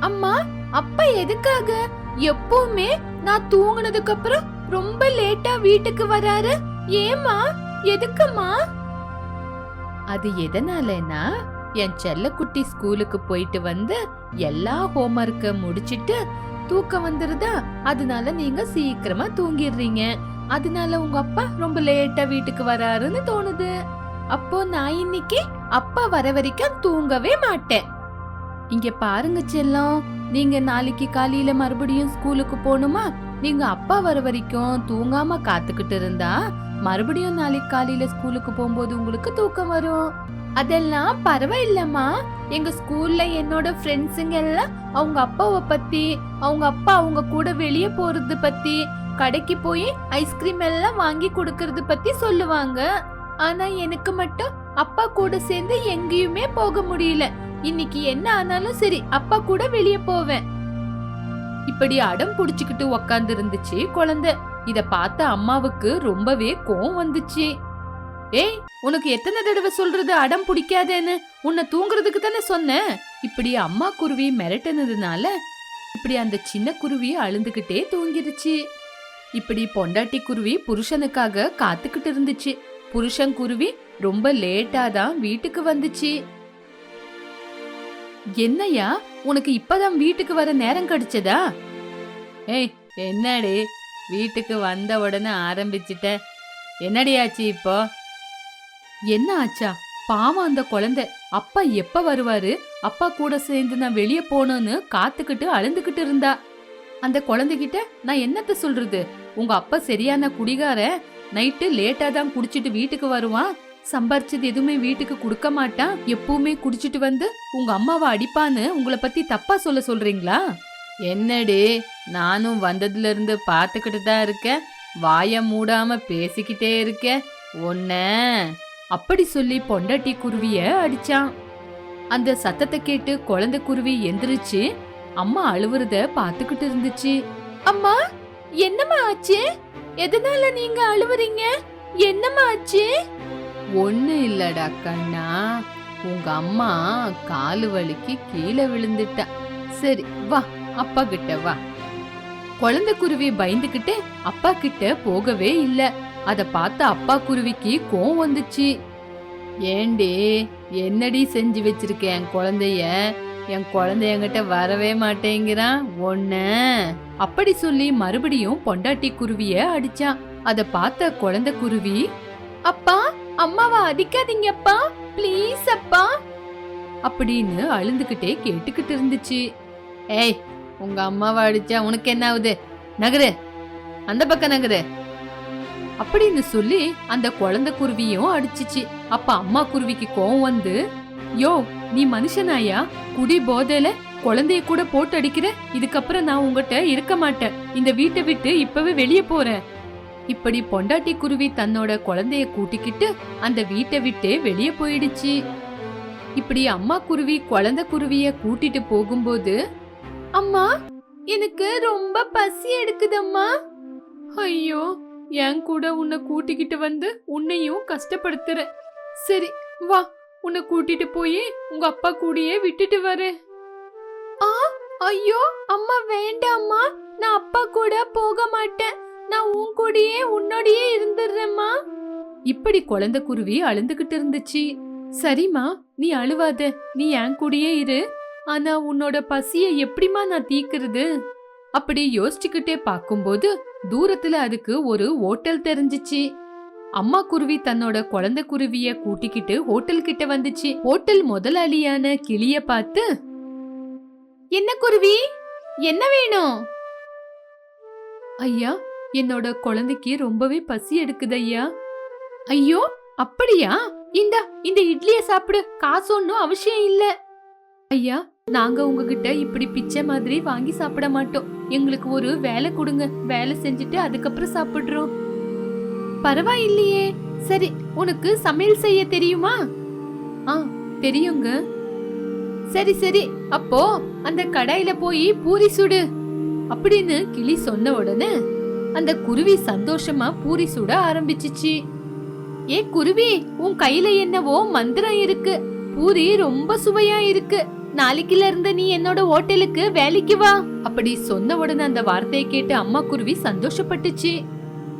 அம்மா அப்பா எதுக்காக? எப்பவுமே நான் தூங்குனதுக்கு அப்புறம் ரொம்ப லேட்டா வீட்டுக்கு வராரு. ஏமா எதுக்குமா அது எதனாலனா என் செல்லக்குட்டி ஸ்கூலுக்கு போயிட்டு வந்து எல்லா ஹோம்ஒர்க்க முடிச்சிட்டு தூக்கம் வந்துருதா? அதனால நீங்க சீக்கிரமா தூங்கிடுறீங்க. அதனால உங்க அப்பா ரொம்ப லேட்டா வீட்டுக்கு வராருன்னு தோணுது. அப்போ நான் இன்னைக்கு அப்பா வர வரைக்கும் தூங்கவே மாட்டேன். இங்க பாருங்க செல்லம். நீங்க நாளைக்கு காலையில மறுபடியும் ஸ்கூலுக்கு போகணுமா? நீங்க அப்பா வர வரைக்கும் தூங்காம காத்துக்கிட்டு இருந்தா மறுபடியும் நாளைக்கு காலையில ஸ்கூலுக்கு போகும்போது உங்களுக்கு தூக்கம் வரும். அதெல்லாம் பரவாயில்லம்மா. எங்க ஸ்கூல்ல என்னோட ஃப்ரெண்ட்ஸுங்க எல்லாம் அவங்க அப்பாவை பத்தி அவங்க அப்பா அவங்க கூட வெளியே போறது பத்தி கடைக்கு போய் ஐஸ்கிரீம் எல்லாம் வாங்கி கொடுக்கறது பத்தி சொல்லுவாங்க. ஆனா எனக்கு மட்டும் அப்பா கூட சேர்ந்து எங்கேயுமே போக முடியல. இன்னைக்கு என்ன ஆனாலும் சரி அப்பா கூட வெளியே போவேன். இப்படி அடம் புடிச்சுக்கிட்டு உக்காந்து இருந்துச்சு குழந்தை. இத பார்த்த அம்மாவுக்கு ரொம்பவே கோவம் வந்துச்சு. ஏய் உனக்கு எத்தனை தடவை சொல்றது அடம் பிடிக்காதேன்னு? உன்னை தூங்குறதுக்கு தானே சொன்னேன் இப்படி அம்மா குருவி மிரட்டினதுனால இப்படி அந்த சின்ன குருவி அழுந்துகிட்டே தூங்கிருச்சு. இப்படி பொண்டாட்டி குருவி புருஷனுக்காக காத்துக்கிட்டு இருந்துச்சு. புருஷன் குருவி ரொம்ப லேட்டா தான் வீட்டுக்கு வந்துச்சு. என்னையா உனக்கு இப்பதான் வீட்டுக்கு வர நேரம் கிடைச்சதா? ஏய் என்னடி? வீட்டுக்கு வந்த உடனே ஆரம்பிச்சிட்ட. என்னடி ஆச்சு இப்போ? என்ன ஆச்சா? பாவம் அந்த குழந்தை. அப்பா எப்ப வருவாரு? அப்பா கூட சேர்ந்து நான் வெளியே போனோன்னு காத்துக்கிட்டு அழுந்துகிட்டு இருந்தா. அந்த குழந்தைகிட்ட நான் என்னத்த சொல்றது? உங்க அப்பா சரியான குடிகார நைட்டு லேட்டா தான் குடிச்சிட்டு வீட்டுக்கு வருவான். சம்பாரிச்சது எதுவுமே வீட்டுக்கு கொடுக்க மாட்டான் எப்பவுமே குடிச்சிட்டு வந்து உங்க அம்மாவை அடிப்பான்னு உங்களை பத்தி தப்பா சொல்ல சொல்றீங்களா? என்னடி நானும் வந்ததுல இருந்து பாத்துக்கிட்டு தான் இருக்கேன். வாய மூடாம பேசிக்கிட்டே இருக்க ஒன்ன அப்படி சொல்லி பொண்டாட்டி குருவிய அடிச்சான். அந்த சத்தத்தை கேட்டு குழந்தை குருவி எந்திரிச்சு அம்மா அழுவுறத பாத்துக்கிட்டு இருந்துச்சு. அம்மா என்னம்மா ஆச்சு? எதனால நீங்க அழுவுறீங்க? என்னம்மா ஆச்சு? ஒன்றும் இல்லடா கண்ணா. உங்க அம்மா காலு வலிக்கு கீழே விழுந்துட்டா. சரி வா அப்பா கிட்ட வா. குழந்தை குருவி பயந்துகிட்டு அப்பா கிட்ட போகவே இல்ல. அத பார்த்த அப்பா குருவிக்கு கோவம் வந்துச்சு. ஏண்டி என்னடி செஞ்சு வச்சிருக்க என் குழந்தைய? என் குழந்தை என்கிட்ட வரவே மாட்டேங்கிறான் ஒன்ன அப்படி சொல்லி மறுபடியும் பொண்டாட்டி குருவிய அடிச்சான் அத பார்த்த குழந்தை குருவி அப்பா அம்மாவை அடிக்காதீங்கப்பா ப்ளீஸ் அப்பா. அப்படின்னு அழுந்துகிட்டே கேட்டுக்கிட்டு இருந்துச்சு. ஏய் உங்க அம்மாவை அடிச்சா உனக்கு என்ன ஆகுது? நகரு. அந்த பக்கம் நகரு. அப்படின்னு சொல்லி அந்த குழந்தை குருவியும் அடிச்சிச்சு. அப்ப அம்மா குருவிக்கு கோவம் வந்து யோ நீ மனுஷனாயா? குடி போதையில குழந்தைய கூட போட்டு அடிக்கிற? இதுக்கப்புறம் நான் உங்ககிட்ட இருக்க மாட்டேன். இந்த வீட்டை விட்டு இப்பவே வெளியே போறேன். இப்படி பொண்டாட்டி குருவி தன்னோட குழந்தைய கூட்டிக்கிட்டு அந்த வீட்டை விட்டே வெளியே போயிடுச்சு. இப்படி அம்மா குருவி குழந்தை குருவிய கூட்டிட்டு போகும்போது அம்மா எனக்கு ரொம்ப பசி எடுக்குதம்மா. ஐயோ என் கூட உன்னை கூட்டிக்கிட்டு வந்து உன்னையும் கஷ்டப்படுத்துற. சரி வா உன்னை கூட்டிட்டு போய் உங்க அப்பா கூடயே விட்டுட்டு வரு ஆ ஐயோ அம்மா வேண்டாம்மா. நான் அப்பா கூட போக மாட்டேன். நான் உன் கூடயே உன்னோடயே இருந்துடுறேம்மா. இப்படி குழந்தை குருவி அழுந்துகிட்டு இருந்துச்சு. சரிம்மா நீ அழுவாத நீ என் கூடயே இரு. ஆனா உன்னோட பசிய எப்படிம்மா நான் தீக்குறது அப்படி யோசிச்சுக்கிட்டே பார்க்கும்போது தூரத்துல அதுக்கு ஒரு ஹோட்டல் தெரிஞ்சிச்சு. அம்மா குருவி தன்னோட குழந்தை குருவிய கூட்டிக்கிட்டு ஹோட்டல் கிட்ட வந்துச்சு. ஹோட்டல் முதலாளியான கிளிய பார்த்து என்ன குருவி? என்ன வேணும்? ஐயா என்னோட குழந்தைக்கு ரொம்பவே பசி எடுக்குது ஐயா. ஐயோ அப்படியா? இந்த இந்த இட்லிய சாப்பிடு. காசு ஒன்னும் அவசியம் இல்ல. ஐயா நாங்க உங்ககிட்ட இப்படி பிச்சை மாதிரி வாங்கி சாப்பிட மாட்டோம். எங்களுக்கு ஒரு வேலை கொடுங்க. வேலை செஞ்சுட்டு அதுக்கப்புறம் சாப்பிடுறோம். பரவாயில்லையே. சரி உனக்கு சமையல் செய்ய தெரியுமா? ஆ தெரியுங்க. சரி சரி. அப்போ அந்த கடாயில போய் பூரி சுடு. அப்படின்னு கிளி சொன்ன உடனே அந்த குருவி சந்தோஷமா பூரி சுட ஆரம்பிச்சிச்சு. ஏ குருவி உன் கையில என்னவோ மந்திரம் இருக்கு. பூரி ரொம்ப சுவையா இருக்கு. நாளைக்குல இருந்து நீ என்னோட ஹோட்டலுக்கு வேலைக்கு வா. அப்படி சொன்ன உடனே அந்த வார்த்தையை கேட்டு அம்மா குருவி சந்தோஷப்பட்டுச்சு.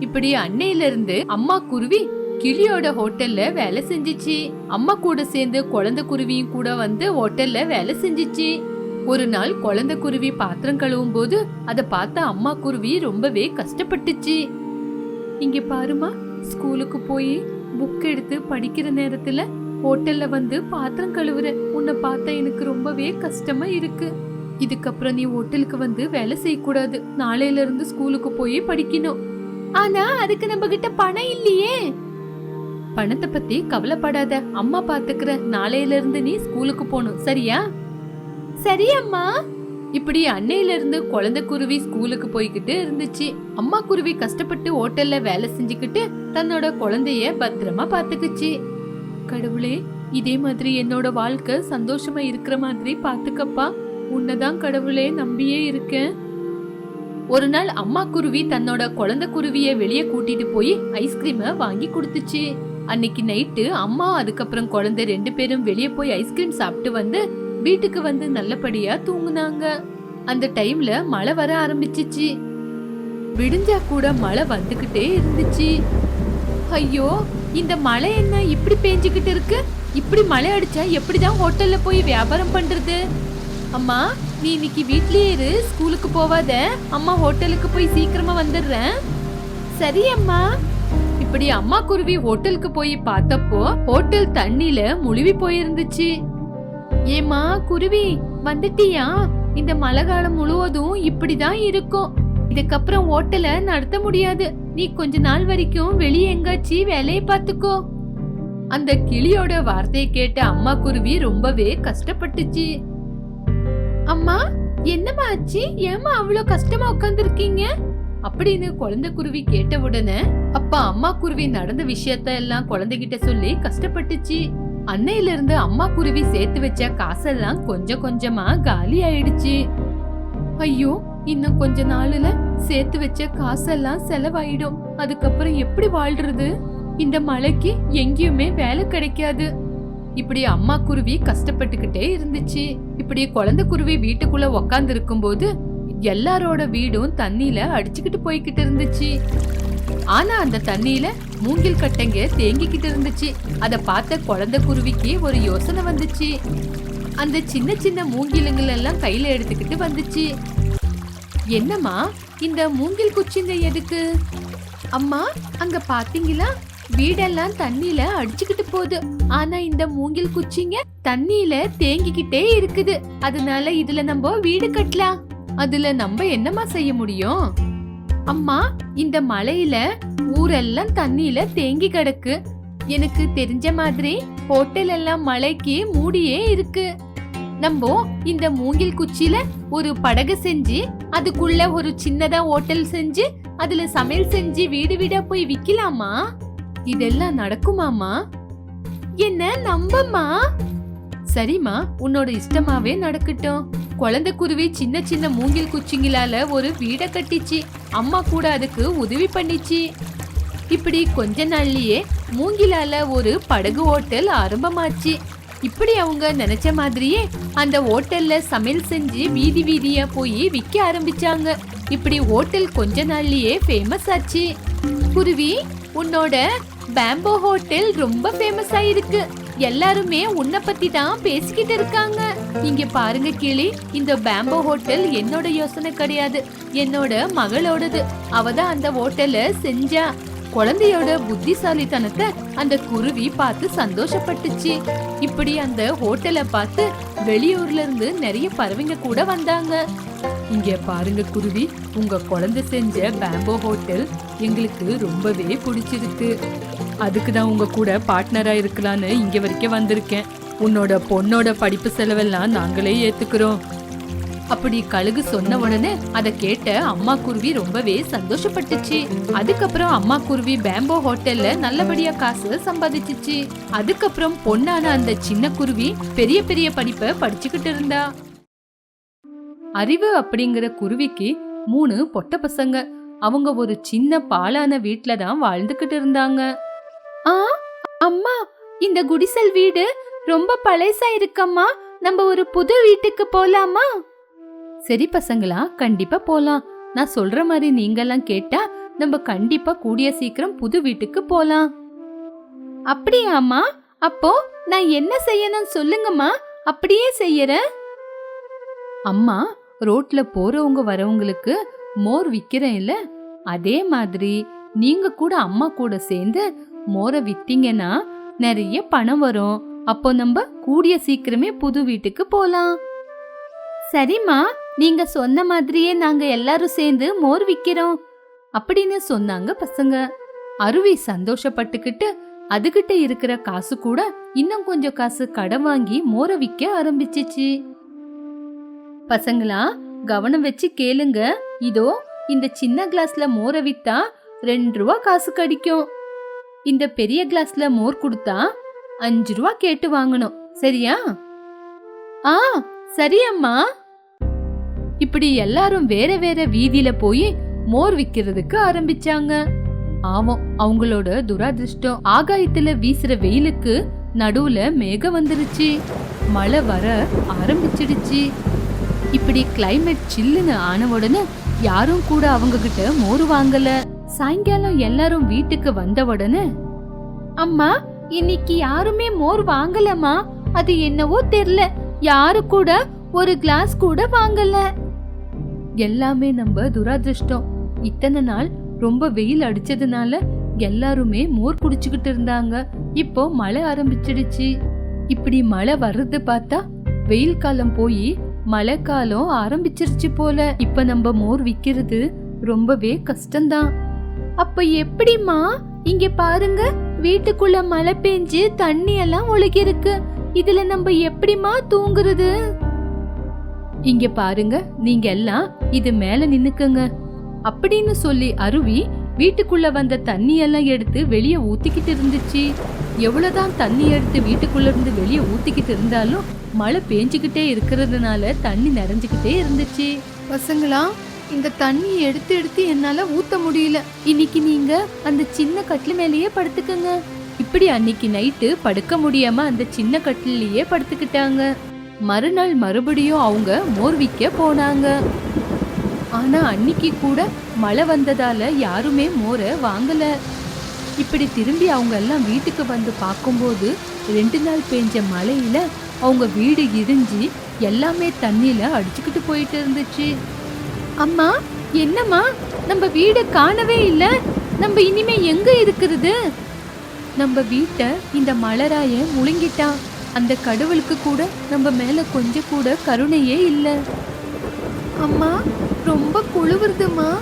இப்படி அன்னையில இருந்து அம்மா குருவி கிளியோட ஹோட்டல்ல வேலை செஞ்சுச்சு. அம்மா கூட சேர்ந்து குழந்தை குருவியும் கூட வந்து ஹோட்டல்ல வேலை செஞ்சிச்சு. ஒரு நாள் குழந்தை குருவி பாத்திரம் கழுவும் போது அதை பார்த்த அம்மா குருவி ரொம்பவே கஷ்டப்பட்டுச்சு. இங்க பாருமா ஸ்கூலுக்கு போய் புக் எடுத்து படிக்கிற நேரத்துல ஹோட்டல்ல வந்து பாத்திரம் கழுவுற உன்னை பார்த்தா எனக்கு ரொம்பவே கஷ்டமா இருக்கு. இதுக்கப்புறம் நீ ஹோட்டலுக்கு வந்து வேலை செய்யக்கூடாது. நாளையில இருந்து ஸ்கூலுக்கு போய் படிக்கணும். ஆனா அதுக்கு நம்ம கிட்ட பணம் இல்லையே. பணத்தை பத்தி கவலைப்படாத அம்மா பாத்துக்கிற நாளையில இருந்து நீ ஸ்கூலுக்கு போகணும். சரியா? சரி அம்மா இப்படி அன்னையில இருந்து குழந்தை குருவி ஸ்கூலுக்கு போய்கிட்டு இருந்துச்சு. அம்மா குருவி கஷ்டப்பட்டு ஹோட்டல்ல வேலை செஞ்சுக்கிட்டு தன்னோட குழந்தைய பத்திரமா பாத்துக்குச்சு கடவுளே இதே மாதிரி என்னோட வாழ்க்கை சந்தோஷமா இருக்கிற மாதிரி பாத்துக்கப்பா உன்னதான் கடவுளே நம்பியே இருக்கேன். ஒரு நாள் அம்மா குருவி தன்னோட குழந்தை குருவிய வெளியே கூட்டிட்டு போய் ஐஸ்கிரீம வாங்கி கொடுத்துச்சு. அன்னைக்கு நைட்டு அம்மா அதுக்கப்புறம் குழந்தை ரெண்டு பேரும் வெளியே போய் ஐஸ்கிரீம் சாப்பிட்டு வந்து வீட்டுக்கு வந்து நல்லபடியா தூங்குனாங்க. அந்த டைம்ல மழை வர ஆரம்பிச்சிச்சு. விடிஞ்சா கூட மழை வந்துகிட்டே இருந்துச்சு. ஐயோ இந்த மழை என்ன இப்படி பேஞ்சுக்கிட்டு இருக்கு? இப்படி மழை அடிச்சா எப்படிதான் ஹோட்டல்ல போய் வியாபாரம் பண்றது? அம்மா நீ இன்னைக்கு வீட்லயே இரு ஸ்கூலுக்கு போவாத. அம்மா ஹோட்டலுக்கு போய் சீக்கிரமா வந்துடுறேன். சரி அம்மா. இப்படி அம்மா குருவி ஹோட்டலுக்கு போய் பார்த்தப்போ ஹோட்டல் தண்ணில முழுவி போயிருந்துச்சு. ஏமா குருவி வந்துட்டியா? இந்த மழை காலம் முழுவதும் இப்படிதான் இருக்கும். இதுக்கப்புறம் ஓட்டல நடத்த முடியாது. நீ கொஞ்ச நாள் வரைக்கும் வெளியே எங்காச்சி வேலையை பார்த்துக்கோ. அந்த கிளியோட வார்த்தையை கேட்ட அம்மா குருவி ரொம்பவே கஷ்டப்பட்டுச்சு. அம்மா என்னம்மா ஆச்சு? ஏமா அவ்வளோ கஷ்டமா உட்காந்துருக்கீங்க அப்படின்னு குழந்தை குருவி கேட்ட உடனே அப்பா அம்மா குருவி நடந்த விஷயத்த எல்லாம் குழந்தைகிட்ட சொல்லி கஷ்டப்பட்டுச்சு. அன்னையில இருந்து அம்மா குருவி சேர்த்து வச்ச காசெல்லாம் கொஞ்சம் கொஞ்சமா காலி ஆயிடுச்சு. ஐயோ இன்னும் கொஞ்ச நாளுல சேர்த்து வச்ச காசெல்லாம் செலவாயிடும். அதுக்கப்புறம் எப்படி வாழ்றது? இந்த மழைக்கு எங்கேயுமே வேலை கிடைக்காது. இப்படி அம்மா குருவி கஷ்டப்பட்டுக்கிட்டே இருந்துச்சு. இப்படி குழந்தை குருவி வீட்டுக்குள்ள உக்காந்து இருக்கும்போது எல்லாரோட வீடும் தண்ணியில அடிச்சுக்கிட்டு போய்கிட்டு இருந்துச்சு. ஆனா அந்த தண்ணியில மூங்கில் கட்டைங்க தேங்கிக்கிட்டு இருந்துச்சு. அத பார்த்த குழந்தை குருவிக்கு ஒரு யோசனை வந்துச்சு. அந்த சின்ன சின்ன மூங்கிலுங்கள் எல்லாம் கையில எடுத்துக்கிட்டு வந்துச்சு. என்னம்மா இந்த மூங்கில் குச்சிங்க எதுக்கு? அம்மா அங்க பாத்தீங்களா? வீடெல்லாம் தண்ணியில அடிச்சுக்கிட்டு போகுது. ஆனா இந்த மூங்கில் குச்சிங்க தண்ணியில தேங்கிக்கிட்டே இருக்குது. அதனால இதுல நம்ம வீடு கட்டலாம். அதுல நம்ம என்னம்மா செய்ய முடியும்? அம்மா இந்த மலையில ஊரெல்லாம் தண்ணியில தேங்கி கிடக்கு. எனக்கு தெரிஞ்ச மாதிரி ஹோட்டல் எல்லாம் மலைக்கு மூடியே இருக்கு. நம்ம இந்த மூங்கில் குச்சியில ஒரு படகு செஞ்சு அதுக்குள்ள ஒரு சின்னதா ஹோட்டல் செஞ்சு அதுல சமையல் செஞ்சு வீடு வீடா போய் விக்கலாமா? இதெல்லாம் நடக்குமாமா என்ன நம்பம்மா? சரிம்மா உன்னோட இஷ்டமாவே நடக்கட்டும். குழந்தை குருவி சின்ன சின்ன மூங்கில் குச்சிங்களால ஒரு வீடை கட்டிச்சு. அம்மா கூட அதுக்கு உதவி பண்ணிச்சு. இப்படி கொஞ்ச நாள்லயே மூங்கிலால ஒரு படகு ஹோட்டல் ஆரம்பமாச்சு. இப்படி அவங்க நினைச்ச மாதிரியே அந்த ஹோட்டல்ல சமையல் செஞ்சு வீதி வீதியா போய் விற்க ஆரம்பிச்சாங்க. இப்படி ஹோட்டல் கொஞ்ச நாள்லயே ஃபேமஸ் ஆச்சு. குருவி உன்னோட பேம்போ ஹோட்டல் ரொம்ப ஃபேமஸ் ஆயிருக்கு. எல்லாருமே உன்னை பத்தி தான் பேசிக்கிட்டு இருக்காங்க. இங்க பாருங்க கிளி இந்த பேம்போ ஹோட்டல் என்னோட யோசனை கிடையாது. என்னோட மகளோடது. அவ தான் அந்த ஹோட்டலை செஞ்சா. குழந்தையோட புத்திசாலித்தனத்தை அந்த குருவி பார்த்து சந்தோஷப்பட்டுச்சு. இப்படி அந்த ஹோட்டலை பார்த்து வெளியூர்ல இருந்து நிறைய பறவைங்க கூட வந்தாங்க. இங்க பாருங்க குருவி உங்க குழந்தை செஞ்ச பேம்போ ஹோட்டல் எங்களுக்கு ரொம்பவே பிடிச்சிருக்கு. அதுக்கு தான் உங்க கூட பார்ட்னரா இருக்கலான்னு இங்க வரைக்கும் வந்திருக்கேன். உன்னோட பொண்ணோட படிப்பு செலவெல்லாம் நாங்களே ஏத்துக்கிறோம். அப்படி கழுகு சொன்ன உடனே அதை கேட்ட அம்மா குருவி ரொம்பவே சந்தோஷப்பட்டுச்சு. அதுக்கப்புறம் அம்மா குருவி பேம்போ ஹோட்டல்ல நல்லபடியா காசு சம்பாதிச்சிச்சு. அதுக்கப்புறம் பொண்ணான அந்த சின்ன குருவி பெரிய பெரிய படிப்பை படிச்சுக்கிட்டு இருந்தா. அறிவு அப்படிங்கிற குருவிக்கு மூணு பொட்ட பசங்க. அவங்க ஒரு சின்ன பாலான வீட்ல தான் வாழ்ந்துகிட்டு இருந்தாங்க. ஆ அம்மா இந்த குடிசல் வீடு ரொம்ப பழசா இருக்கம்மா. நம்ம ஒரு புது வீட்டுக்கு போலாமா? சரி பசங்களா கண்டிப்பா போலாம். நான் சொல்ற மாதிரி நீங்கெல்லாம் கேட்டா நம்ம கண்டிப்பா கூடிய சீக்கிரம் புது வீட்டுக்கு போலாம். அப்படியாம்மா அப்போ நான் என்ன செய்யணும் சொல்லுங்கம்மா. அப்படியே செய்யறேன். அம்மா ரோட்ல போறவங்க வரவங்களுக்கு மோர் விக்கிறேன் இல்ல அதே மாதிரி நீங்க கூட அம்மா கூட சேர்ந்து மோரை வித்தீங்கன்னா நிறைய பணம் வரும். அப்போ நம்ம கூடிய சீக்கிரமே புது வீட்டுக்கு போலாம். சரிம்மா நீங்க சொன்ன மாதிரியே நாங்க எல்லாரும் சேர்ந்து மோர் விக்கிறோம் அப்படின்னு சொன்னாங்க பசங்க. அருவி சந்தோஷப்பட்டுக்கிட்டு அதுகிட்ட இருக்கிற காசு கூட இன்னும் கொஞ்சம் காசு கடன் வாங்கி மோரை விற்க ஆரம்பிச்சிச்சு. பசங்களா கவனம் வச்சு கேளுங்க. இதோ இந்த சின்ன கிளாஸ்ல மோரை வித்தா ரெண்டு ரூபா காசு கிடைக்கும். இந்த பெரிய கிளாஸ்ல மோர் கொடுத்தா அஞ்சு ரூபா கேட்டு வாங்கணும். சரியா? ஆ சரி அம்மா இப்படி எல்லாரும் வேற வேற வீதியில போய் மோர் விக்கிறதுக்கு ஆரம்பிச்சாங்க. ஆமாம் அவங்களோட துராதிருஷ்டம் ஆகாயத்துல வீசுற வெயிலுக்கு நடுவுல மேகம் வந்துருச்சு. மழை வர ஆரம்பிச்சிடுச்சு. இப்படி கிளைமேட் சில்லுன்னு ஆன உடனே யாரும் கூட அவங்க கிட்ட மோர் வாங்கல. சாயங்காலம் எல்லாரும் வீட்டுக்கு வந்த உடனே அம்மா இன்னைக்கு யாருமே மோர் வாங்கலம்மா. அது என்னவோ தெரியல யாரு கூட ஒரு கிளாஸ் கூட வாங்கல. எல்லாமே நம்ம துராதிருஷ்டம். இத்தனை நாள் ரொம்ப வெயில் அடிச்சதுனால எல்லாருமே மோர் குடிச்சுக்கிட்டு இருந்தாங்க. இப்போ மழை ஆரம்பிச்சிடுச்சு. இப்படி மழை வர்றது பார்த்தா வெயில் காலம் போய் மழை காலம் ஆரம்பிச்சிருச்சு போல. இப்ப நம்ம மோர் விக்கிறது ரொம்பவே கஷ்டம்தான். அப்ப எப்படிம்மா? இங்க பாருங்க வீட்டுக்குள்ள மழை பெஞ்சு தண்ணி எல்லாம் ஒழுகி இருக்கு இதுல நம்ம எப்படிம்மா தூங்குறது? இங்க பாருங்க நீங்க எல்லாம் இது மேல நின்னுக்குங்க. அப்படின்னு சொல்லி அருவி வீட்டுக்குள்ள வந்த தண்ணி எல்லாம் எடுத்து வெளியே ஊத்திக்கிட்டு இருந்துச்சு. எவ்வளவுதான் தண்ணி எடுத்து வீட்டுக்குள்ள இருந்து வெளியே ஊத்திக்கிட்டு இருந்தாலும் மழை பேஞ்சுக்கிட்டே இருக்கிறதுனால தண்ணி நிறைஞ்சுக்கிட்டே இருந்துச்சு. பசங்களா இந்த தண்ணி எடுத்து எடுத்து என்னால ஊத்த முடியல. இன்னைக்கு நீங்க அந்த சின்ன கட்டில் மேலேயே படுத்துக்கங்க. இப்படி அன்னைக்கு நைட்டு படுக்க முடியாம அந்த சின்ன கட்டிலேயே படுத்துக்கிட்டாங்க. மறுநாள் மறுபடியும் அவங்க மோர்விக்க போனாங்க. ஆனா அன்னைக்கு கூட மழை வந்ததால யாருமே மோரை வாங்கல. இப்படி திரும்பி அவங்க எல்லாம் வீட்டுக்கு வந்து பார்க்கும்போது ரெண்டு நாள் பெஞ்ச மழையில அவங்க வீடு இடிஞ்சு எல்லாமே தண்ணியில அடிச்சுக்கிட்டு போயிட்டு இருந்துச்சு. அம்மா என்னம்மா? நம்ம வீடை காணவே இல்லை. நம்ம இனிமே எங்க இருக்கிறது? நம்ம வீட்டை இந்த மலராய முழுங்கிட்டான் அந்த கடவுளுக்கு கூட நம்ம மேல கொஞ்சம் கூட கருணையே இல்லை. அம்மா ரொம்ப குளிருதுமா?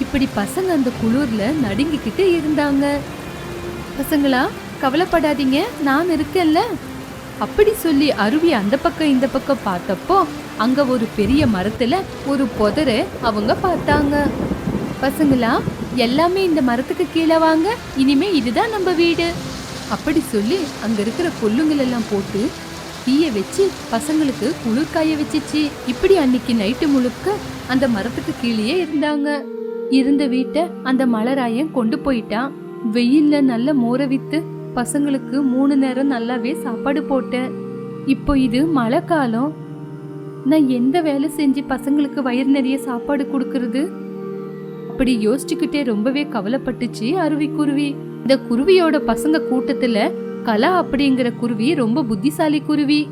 இப்படி பசங்க அந்த குளிர்ல நடுங்கிக்கிட்டு இருந்தாங்க. பசங்களா கவலைப்படாதீங்க. நான் இருக்கேன்ல. அப்படி சொல்லி அருவி அந்த பக்கம் இந்த பக்கம் பார்த்தப்போ அங்க ஒரு பெரிய மரத்துல ஒரு புதர அவங்க பார்த்தாங்க. பசங்களா எல்லாமே இந்த மரத்துக்கு கீழே வாங்க. இனிமே இதுதான் நம்ம வீடு. அப்படி சொல்லி அங்க இருக்கிற கொல்லுங்கள் எல்லாம் போட்டு தீய வச்சு பசங்களுக்கு குளிர் காய வச்சுச்சு. இப்படி அன்னைக்கு நைட்டு முழுக்க அந்த மரத்துக்கு கீழேயே இருந்தாங்க. இருந்த வீட்டை அந்த மலராயன் கொண்டு போயிட்டான். வெயில்ல நல்ல மோர வித்து பசங்களுக்கு மூணு நேரம் நல்லாவே சாப்பாடு போட்டேன். இப்போ இது மழை காலம் நான் எந்த வேலை செஞ்சு பசங்களுக்கு வயிறு நிறைய சாப்பாடு கொடுக்கறது? அப்படி யோசிச்சுக்கிட்டே ரொம்பவே கவலைப்பட்டுச்சு அருவி குருவி. இந்த குருவியோட பசங்க கூட்டத்துல கலா அப்படிங்கிற குருவி ரொம்ப புத்திசாலி குருவி.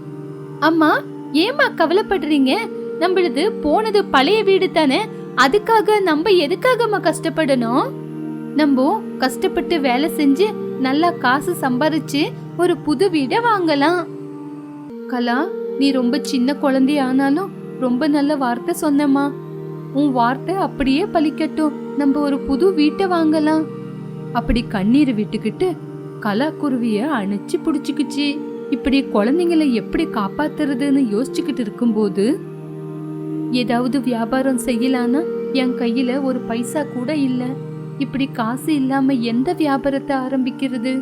அம்மா ஏமா கவலைப்படுறீங்க? நம்மளது போனது பழைய வீடு தானே? அதுக்காக நம்ம எதுக்காகம்மா கஷ்டப்படணும்? நம்ம கஷ்டப்பட்டு வேலை செஞ்சு நல்லா காசு சம்பாரிச்சு ஒரு புது வீடை வாங்கலாம். கலா நீ ரொம்ப சின்ன குழந்தை ஆனாலும் ரொம்ப நல்ல வார்த்தை சொன்னம்மா. உன் வார்த்தை அப்படியே பலிக்கட்டும். நம்ம ஒரு புது வீட்டை வாங்கலாம். அப்படி கண்ணீர் விட்டுக்கிட்டு கலாக்குருவிய அணைச்சு புடிச்சுக்குச்சு. இப்படி குழந்தைங்களை எப்படி காப்பாத்துறதுன்னு யோசிச்சுக்கிட்டு இருக்கும்போது ஏதாவது வியாபாரம் செய்யலானா என் கையில ஒரு பைசா கூட இல்லை. இப்படி காசு இல்லாம எந்த வியாபாரத்தை ஆரம்பிக்கிறது?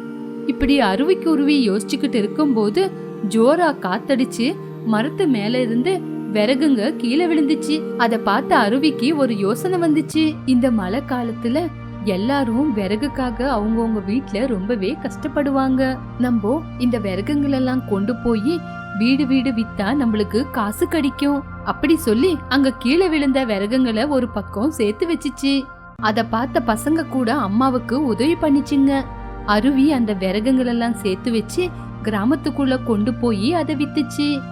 இப்படி அருவிக்கு உருவி யோசிச்சுக்கிட்டு இருக்கும்போது ஜோரா காத்தடிச்சு மரத்து மேல இருந்து விறகுங்க கீழே விழுந்துச்சு. அத பார்த்த அருவிக்கு ஒரு யோசனை வந்துச்சு. இந்த மழை காலத்துல எல்லாரும் விறகுக்காக அவங்கவங்க வீட்ல ரொம்பவே கஷ்டப்படுவாங்க. நம்ம இந்த விறகுங்களெல்லாம் கொண்டு போய் வீடு வீடு வித்தா நம்மளுக்கு காசு கிடைக்கும். அப்படி சொல்லி அங்க கீழே விழுந்த விறகுங்களை ஒரு பக்கம் சேர்த்து வச்சுச்சு. அத பார்த்த பசங்க கூட அம்மாவுக்கு உதவி பண்ணிச்சுங்க. அருவி அந்த விறகுங்களெல்லாம் சேர்த்து வச்சு கிராமத்துக்குள்ள கொண்டு போய் அதை வித்துச்சு.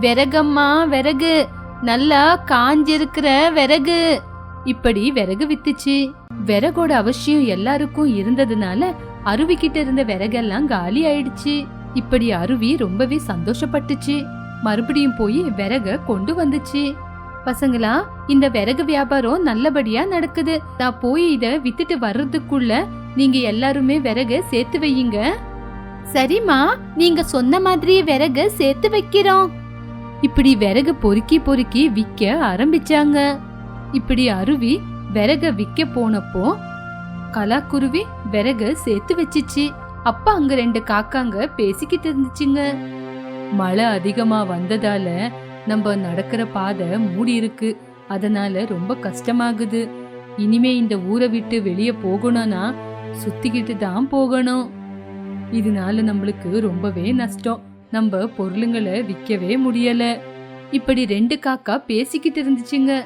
விறகம்மா விறகு. நல்லா காஞ்சிருக்கிற விறகு. இப்படி விறகு வித்துச்சு. விறகோட அவசியம் எல்லாருக்கும் இருந்ததுனால அருவி கிட்ட இருந்த விறகெல்லாம் காலி ஆயிடுச்சு. இப்படி அருவி ரொம்பவே சந்தோஷப்பட்டுச்சு. மறுபடியும் போய் விறக கொண்டு வந்துச்சு. பசங்களா இந்த விறகு வியாபாரம் நல்லபடியா நடக்குது. நான் போய் இத வித்துட்டு வர்றதுக்குள்ள நீங்க எல்லாருமே விறகு சேர்த்து வையுங்க. சரிம்மா நீங்க சொன்ன மாதிரி விறகு சேர்த்து வைக்கிறோம். இப்படி விறகு பொறுக்கி பொறுக்கி விக்க ஆரம்பிச்சாங்க. இப்படி அருவி விறக விக்க போனப்போ கலாக்குருவி விறக சேர்த்து வச்சிச்சு. அப்ப அங்க ரெண்டு காக்காங்க பேசிக்கிட்டு இருந்துச்சுங்க. மழை அதிகமா வந்ததால நம்ம நடக்கிற பாதை மூடி இருக்கு. அதனால ரொம்ப கஷ்டமாகுது. இனிமே இந்த ஊரை விட்டு வெளியே போகணும்னா சுத்திக்கிட்டு தான் போகணும். இதனால நம்மளுக்கு ரொம்பவே நஷ்டம். நம்ம பொருளுங்களை விற்கவே முடியல. இப்படி ரெண்டு காக்கா பேசிக்கிட்டு இருந்துச்சுங்க.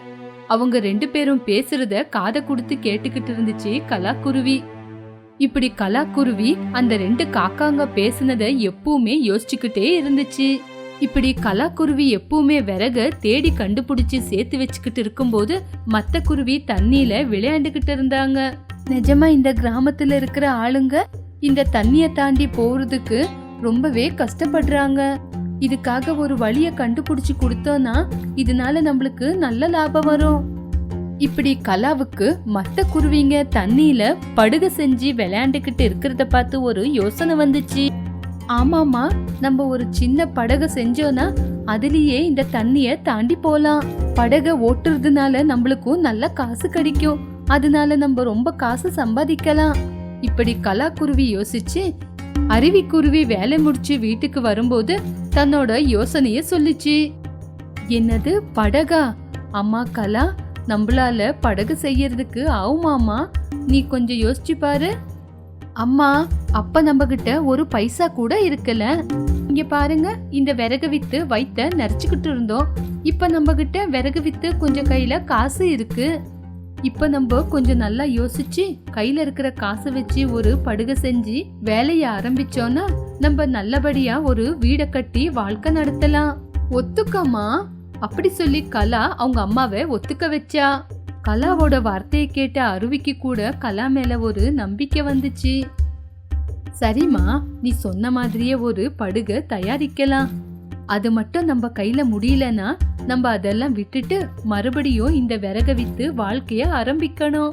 அவங்க ரெண்டு பேரும் பேசுறத காதை கொடுத்து கேட்டுக்கிட்டு இருந்துச்சு கலாக்குருவி. இப்படி கலாக்குருவி அந்த ரெண்டு காக்காங்க பேசுனத எப்பவுமே யோசிச்சுக்கிட்டே இருந்துச்சு. இப்படி கலாக்குருவி எப்பவுமே விறக தேடி கண்டுபிடிச்சு சேர்த்து வச்சுக்கிட்டு இருக்கும்போது மத்த குருவி தண்ணியில விளையாண்டுகிட்டு இருந்தாங்க. நிஜமா இந்த கிராமத்துல இருக்கிற ஆளுங்க இந்த தண்ணிய தாண்டி போறதுக்கு ரொம்பவே கஷ்டப்படுறாங்க. இதுக்காக ஒரு வழிய கண்டுபிடிச்சு கொடுத்தோம்னா இதனால நம்மளுக்கு நல்ல லாபம் வரும். இப்படி கலாவுக்கு மத்த குருவிங்க தண்ணியில படுகை செஞ்சு விளையாண்டுகிட்டு இருக்கிறத பார்த்து ஒரு யோசனை வந்துச்சு. ஆமாமா நம்ம ஒரு சின்ன படகு செஞ்சோம்னா அதுலயே இந்த தண்ணிய தாண்டி போலாம். படகை ஓட்டுறதுனால நம்மளுக்கும் நல்ல காசு கிடைக்கும். அதனால நம்ம ரொம்ப காசு சம்பாதிக்கலாம். இப்படி கலாக்குருவி யோசிச்சு அருவிக்குருவி வேலை முடிச்சு வீட்டுக்கு வரும்போது தன்னோட யோசனைய சொல்லுச்சு. என்னது படகா? அம்மா கலா நம்மளால படகு செய்யறதுக்கு ஆகுமாமா நீ கொஞ்சம் யோசிச்சு பாரு. அம்மா அப்ப நம்ம கிட்ட ஒரு பைசா கூட இருக்கல. இங்க பாருங்க இந்த விறகு வித்து வைத்த நரைச்சுக்கிட்டு இருந்தோம். இப்ப நம்ம கிட்ட விறகு வித்து கொஞ்சம் கையில காசு இருக்கு. இப்ப நம்ம கொஞ்சம் நல்லா யோசிச்சு கையில இருக்கிற காசை வச்சு ஒரு படுகை செஞ்சு வேலைய ஆரம்பிச்சோம்னா நம்ம நல்லபடியா ஒரு வீடை கட்டி வாழ்க்கை நடத்தலாம். ஒத்துக்கம்மா. அப்படி சொல்லி கலா அவங்க அம்மாவை ஒத்துக்க வச்சா. கலாவோட வார்த்தையை கேட்ட அருவிக்கு கூட கலா மேல ஒரு நம்பிக்கை வந்துச்சு. சரிம்மா நீ சொன்ன மாதிரியே ஒரு படுகை தயாரிக்கலாம். அது மட்டும் நம்ம கையில முடியலன்னா நம்ம அதெல்லாம் விட்டுட்டு மறுபடியும் இந்த விறக வித்து வாழ்க்கைய ஆரம்பிக்கணும்.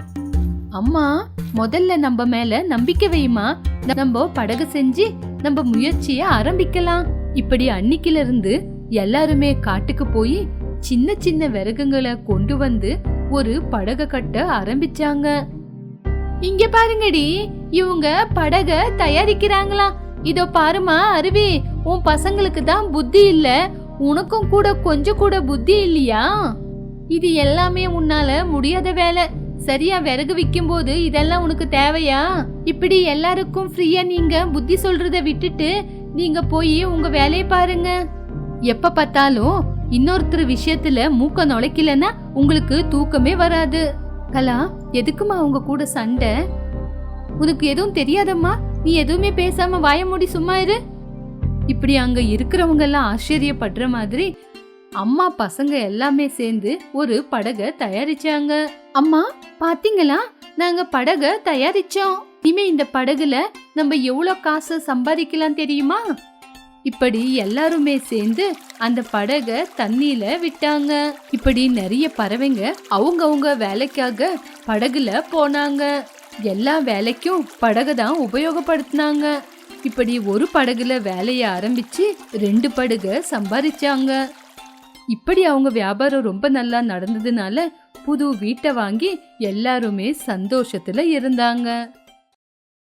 அம்மா முதல்ல நம்ம மேல நம்பிக்கை வைமா நம்ம படகு செஞ்சு நம்ம முயற்சிய ஆரம்பிக்கலாம். இப்படி அன்னிக்கில இருந்து எல்லாருமே காட்டுக்கு போய் சின்ன சின்ன விறகுங்களை கொண்டு வந்து ஒரு படக கட்ட ஆரம்பிச்சாங்க. இங்க பாருங்கடி இவங்க படக தயாரிக்கிறாங்களாம் இதோ பாருமா அருவி உன் பசங்களுக்கு தான் புத்தி இல்ல. உனக்கும் கூட கொஞ்சம் கூட புத்தி இல்லையா? இது எல்லாமே உன்னால முடியாத வேலை. சரியா விறகு விற்கும் போது இதெல்லாம் உனக்கு தேவையா? இப்படி எல்லாருக்கும் ஃப்ரீயா நீங்க புத்தி சொல்றத விட்டுட்டு நீங்க போய் உங்க வேலையை பாருங்க. எப்ப பார்த்தாலும் இன்னொருத்தர் விஷயத்துல மூக்க நுழைக்கலன்னா உங்களுக்கு தூக்கமே வராது. கலா எதுக்குமா உங்க கூட சண்டை? உனக்கு எதுவும் தெரியாதம்மா? நீ எதுவுமே பேசாம வாய மூடி சும்மா இரு. இப்படி அங்க இருக்கிறவங்க எல்லாம் ஆச்சரியப்படுற மாதிரி அம்மா பசங்க எல்லாமே சேர்ந்து ஒரு படகை தயாரிச்சாங்க. அம்மா பாத்தீங்களா? நாங்க படகை தயாரிச்சோம். இனிமே இந்த படகுல நம்ம எவ்வளவு காசு சம்பாதிக்கலாம் தெரியுமா? இப்படி எல்லாருமே சேர்ந்து அந்த படகை தண்ணியில விட்டாங்க. இப்படி நிறைய பறவைங்க அவங்கவுங்க வேலைக்காக படகுல போனாங்க. எல்லா வேலைக்கும் படகை தான் உபயோகப்படுத்தினாங்க. இப்படி ஒரு படகுல வேலைய ஆரம்பிச்சு ரெண்டு படகை சம்பாதிச்சாங்க. இப்படி அவங்க வியாபாரம் ரொம்ப நல்லா நடந்ததுனால புது வீட்டை வாங்கி எல்லாருமே சந்தோஷத்துல இருந்தாங்க.